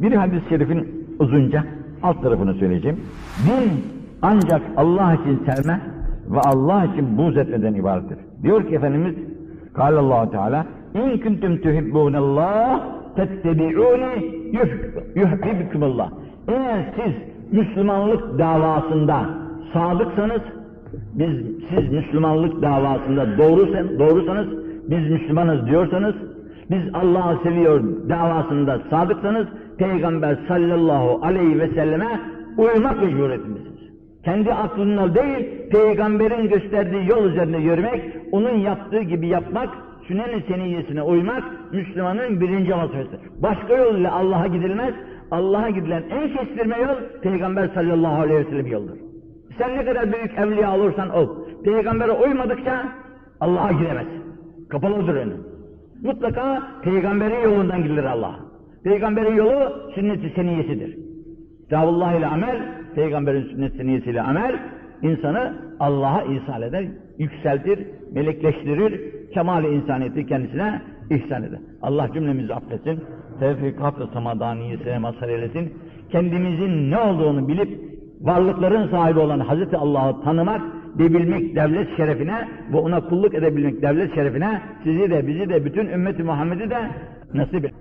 Bir hadis-i şerifin uzunca alt tarafını söyleyeceğim. Din ancak Allah için sevme ve Allah için buğz etmeden ibarettir. Diyor ki Efendimiz Kâlallahu Teala İn kuntum tuhibbûnallâh tettebi'ûni yuhbibkumullah. Eğer siz Müslümanlık davasında sadıksanız biz siz Müslümanlık davasında doğrusan, doğrusanız biz Müslümanız diyorsanız biz Allah'ı seviyor davasında sadıksanız Peygamber sallallahu aleyhi ve selleme uymak mecburiyetindesiniz. Kendi aklınla değil, peygamberin gösterdiği yol üzerinde yürümek, onun yaptığı gibi yapmak, sünnet-i seniyyesine uymak, Müslümanın birinci vazifesi. Başka yol ile Allah'a gidilmez, Allah'a gidilen en kestirme yol, Peygamber sallallahu aleyhi ve sellem yoldur. Sen ne kadar büyük evliya olursan ol, peygambere uymadıkça Allah'a gidemezsin. Kapalıdır önü. Mutlaka peygamberin yolundan gidilir Allah. Peygamberin yolu sünnet-i seniyyesidir. Davullah ile amel, peygamberin sünnet seniyesiyle amel, insanı Allah'a ihsan eder, yükseltir, melekleştirir, kemal-i insaniyeti kendisine ihsan eder. Allah cümlemizi affetsin, tevfikat ve samadaniyesine mazhar eylesin. Kendimizin ne olduğunu bilip, varlıkların sahibi olan Hazreti Allah'ı tanımak ve bilmek devlet şerefine ve ona kulluk edebilmek devlet şerefine sizi de bizi de bütün ümmeti Muhammed'i de nasip et.